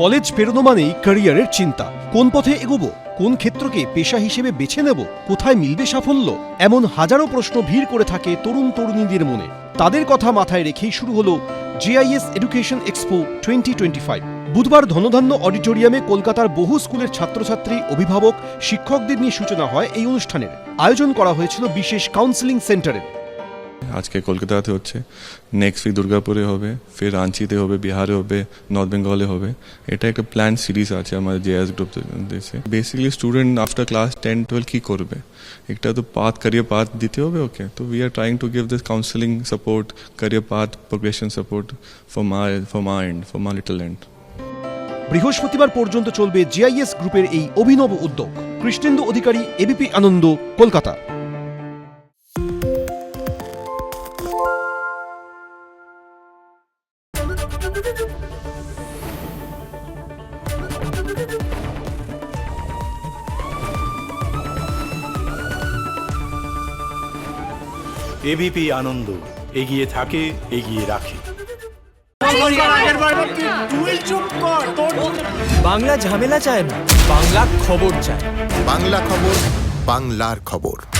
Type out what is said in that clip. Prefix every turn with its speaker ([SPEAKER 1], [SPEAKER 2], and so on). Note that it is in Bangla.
[SPEAKER 1] কলেজ পেরোনো মানেই ক্যারিয়ারের চিন্তা। কোন পথে এগোবো, কোন ক্ষেত্রকে পেশা হিসেবে বেছে নেব, কোথায় মিলবে সাফল্য, এমন হাজারো প্রশ্ন ভিড় করে থাকে তরুণ তরুণীদের মনে। তাদের কথা মাথায় রেখেই শুরু হলো JIS education expo twenty twenty five. বুধবার ধনধান্য অডিটোরিয়ামে কলকাতার বহু স্কুলের ছাত্রছাত্রী, অভিভাবক, শিক্ষকদের নিয়ে সূচনা হয় এই অনুষ্ঠানের। আয়োজন করা হয়েছিল বিশেষ কাউন্সেলিং সেন্টারের।
[SPEAKER 2] আজকে কলকাতাতে হচ্ছে। নেক্সট উইক দুর্গাপুরে হবে, ফির রাঁচিতে হবে, বিহারে হবে নর্থ বেঙ্গলে হবে। এটা একটা প্ল্যান সিরিজ আছে আমাদের জেএস গ্রুপ দেশে। Basically student after class ten twelve কী করবে? একটা তো পাথ ক্যারিয়ার পাথ দিতে হবে ওকে। তো we are trying to give this counselling support career path progression support for মা ফর মা এন্ড ফর মা লিটল এন্ড
[SPEAKER 1] বৃহস্পতিবার পর্যন্ত চলবে জেআইএস গ্রুপের এই অভিনব উদ্যোগ। কৃষ্ণেন্দু অধিকারী এবিপি আনন্দ কলকাতা।
[SPEAKER 3] এবিপি আনন্দ এগিয়ে থাকে এগিয়ে রাখে।
[SPEAKER 4] বাংলা ঝামেলা চায় না বাংলা খবর চায়।
[SPEAKER 5] বাংলা খবর বাংলার খবর।